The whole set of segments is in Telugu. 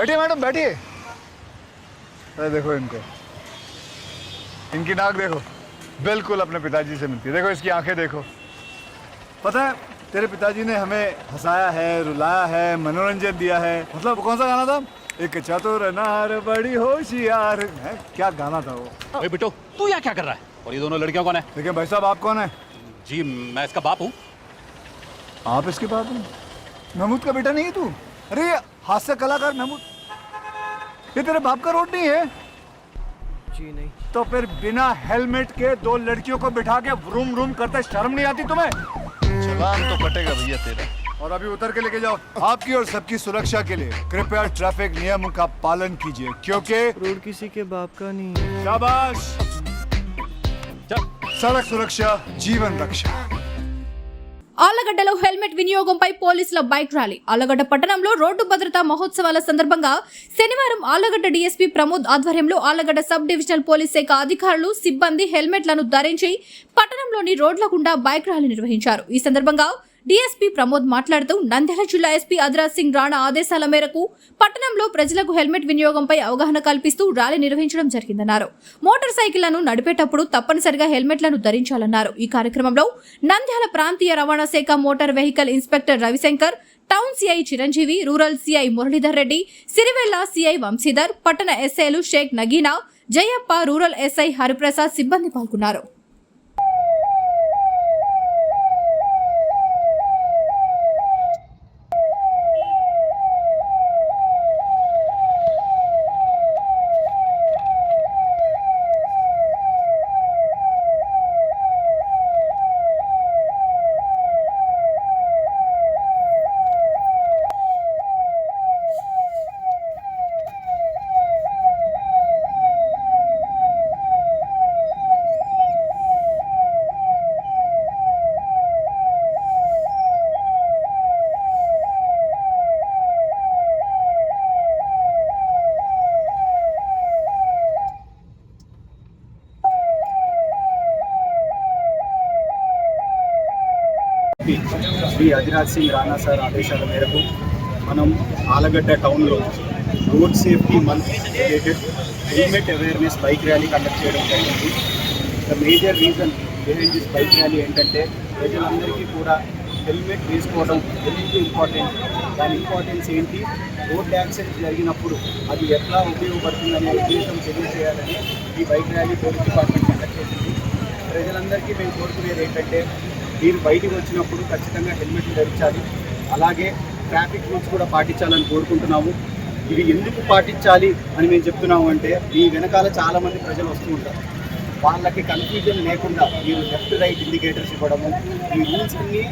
बैठिए मैडम बैठिए। अरे देखो इनको। इनकी नाक देखो। बिल्कुल अपने पिताजी से मिलती है। देखो इसकी आँखें देखो। पता है तेरे पिताजी ने हमें हंसाया है रुलाया है मनोरंजन दिया है। मतलब कौन सा गाना था? एक चतुर नार बड़ी होशियार। है क्या गाना था वो? ओए बिट्टू तू यहाँ क्या कर रहा है? और ये दोनों लड़कियाँ कौन है? देखिए भाई साहब आप कौन है? जी मैं इसका बाप हूँ। आप इसके बाप हैं? महमूद का बेटा नहीं है तू? अरे हास्य कलाकार महमूद ये तेरे बाप का रोड नहीं है? जी नहीं। तो फिर बिना हेलमेट के दो लड़कियों को बिठा के रूम रूम करते शर्म नहीं आती तुम्हें? चलान तो कटेगा भैया तेरा। और अभी उतर के लेके जाओ। आपकी और सबकी सुरक्षा के लिए कृपया ट्रैफ़िक नियम का पालन कीजिए क्योंकि रोड किसी के बाप का नहीं है। शाबाश। सड़क सुरक्षा जीवन रक्षा। ఆలగడ్డలో హెల్మెట్ వినియోగంపై పోలీసుల బైక్ ర్యాలీ. ఆలగడ్డ పట్టణంలో రోడ్డు భద్రతా మహోత్సవాల సందర్భంగా శనివారం ఆలగడ్డ డీఎస్పీ ప్రమోద్ ఆధ్వర్యంలో ఆలగడ్డ సబ్ డివిజనల్ పోలీస్ శాఖ అధికారులు సిబ్బంది హెల్మెట్లను ధరించి పట్టణంలోని రోడ్ల గుండా బైక్ ర్యాలీ నిర్వహించారు. ఈ సందర్భంగా డీఎస్పీ ప్రమోద్ మాట్లాడుతూ నంద్యాల జిల్లా ఎస్పీ అదిరాజ్ సింగ్ రాణా ఆదేశాల మేరకు పట్టణంలో ప్రజలకు హెల్మెట్ వినియోగంపై అవగాహన కల్పిస్తూ ర్యాలీ నిర్వహించడం జరిగిందన్నారు. మోటార్ సైకిళ్ళను నడిపేటప్పుడు తప్పనిసరిగా హెల్మెట్లను ధరించాలన్నారు. ఈ కార్యక్రమంలో నంద్యాల ప్రాంతీయ రవాణా శాఖ motor vehicle inspector Ravishankar town CI Chiranjeevi rural CI Muralidhar Reddy Sirivella CI Vamsidhar పట్టణ ఎస్ఐలు షేక్ నగీనా జయప్ప రూరల్ ఎస్ఐ హరిప్రసాద్ సిబ్బంది పాల్గొన్నారు. శ్రీ శ్రీ అధిరాజ్ సింగ్ రాణా సార్ ఆదేశాల మేరకు మనం ఆలగడ్డ టౌన్లో road safety month related helmet awareness bike rally conduct చేయడం జరిగింది. The major reason behind this bike rally ఏంటంటే ప్రజలందరికీ కూడా హెల్మెట్ వేసుకోవడం ఎందుకు ఇంపార్టెంట్ దాని ఇంపార్టెన్స్ ఏంటి? రోడ్ యాక్సిడెంట్ జరిగినప్పుడు అది ఎట్లా ఉపయోగపడుతుందనే ఉద్దేశం తెలియజేయాలని ఈ bike rally police department conduct చేసింది. ప్రజలందరికీ మేము కోరుకునేది ఏంటంటే మీరు బయటికి వచ్చినప్పుడు ఖచ్చితంగా హెల్మెట్ ధరించాలి. అలాగే ట్రాఫిక్ రూల్స్ కూడా పాటించాలని కోరుకుంటున్నాము. ఇవి ఎందుకు పాటించాలి అని మేము చెప్తున్నాము అంటే మీ వెనకాల చాలామంది ప్రజలు వస్తూ ఉంటారు. వాళ్ళకి కన్ఫ్యూజన్ లేకుండా మీరు లెఫ్ట్ రైట్ ఇండికేటర్స్ ఇవ్వడము ఈ రూల్స్ అన్ని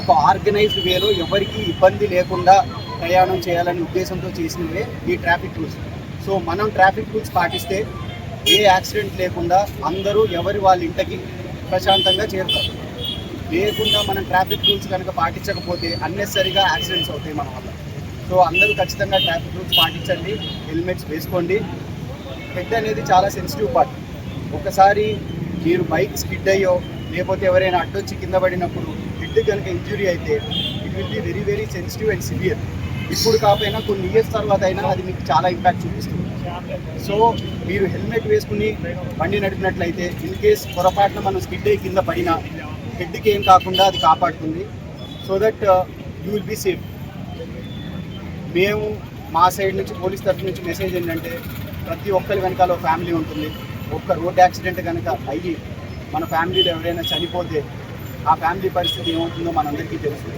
ఒక ఆర్గనైజ్డ్ వేలో ఎవరికి ఇబ్బంది లేకుండా ప్రయాణం చేయాలనే ఉద్దేశంతో చేసినవే ఈ ట్రాఫిక్ రూల్స్ సో మనం ట్రాఫిక్ రూల్స్ పాటిస్తే ఏ యాక్సిడెంట్ లేకుండా అందరూ ఎవరి వాళ్ళ ఇంటికి ప్రశాంతంగా చేరుతారు. లేకుండా మనం ట్రాఫిక్ రూల్స్ కనుక పాటించకపోతే అన్నెసరిగా యాక్సిడెంట్స్ అవుతాయి మన వల్ల. సో అందరూ ఖచ్చితంగా ట్రాఫిక్ రూల్స్ పాటించండి హెల్మెట్స్ వేసుకోండి. హెడ్ అనేది చాలా సెన్సిటివ్ పార్ట్ ఒకసారి మీరు బైక్ స్కిడ్ అయ్యో లేకపోతే ఎవరైనా అడ్డొచ్చి కింద పడినప్పుడు హెడ్ కనుక ఇంజురీ అయితే it will be very very sensitive and severe ఇప్పుడు కాకపోయినా కొన్ని ఇయర్స్ తర్వాత అయినా అది మీకు చాలా ఇంపాక్ట్ చూపిస్తుంది. సో మీరు హెల్మెట్ వేసుకుని బండి నడిపినట్లయితే ఇన్ కేస్ పొరపాటున మనం స్కిడ్ అయ్యి కింద పడినా హెడ్కి ఏం కాకుండా అది కాపాడుతుంది. So that you will be safe మేము మా సైడ్ నుంచి పోలీస్ తరఫు నుంచి మెసేజ్ ఏంటంటే ప్రతి ఒక్కరి వెనకాల ఫ్యామిలీ ఉంటుంది. ఒక్క రోడ్ యాక్సిడెంట్ కనుక అయ్యి మన ఫ్యామిలీలో ఎవరైనా చనిపోతే ఆ ఫ్యామిలీ పరిస్థితి ఏమవుతుందో మనందరికీ తెలుసు.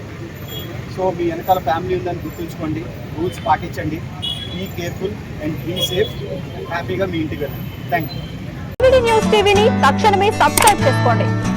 సో మీ వెనకాల ఫ్యామిలీ ఉందని గుర్తుంచుకోండి. రూల్స్ పాటించండి. Be careful and be safe హ్యాపీగా మీ ఇంటికి వెళ్ళండి. థ్యాంక్ యూ న్యూస్ టీవీని తక్షణమే సబ్స్క్రైబ్ చేసుకోండి.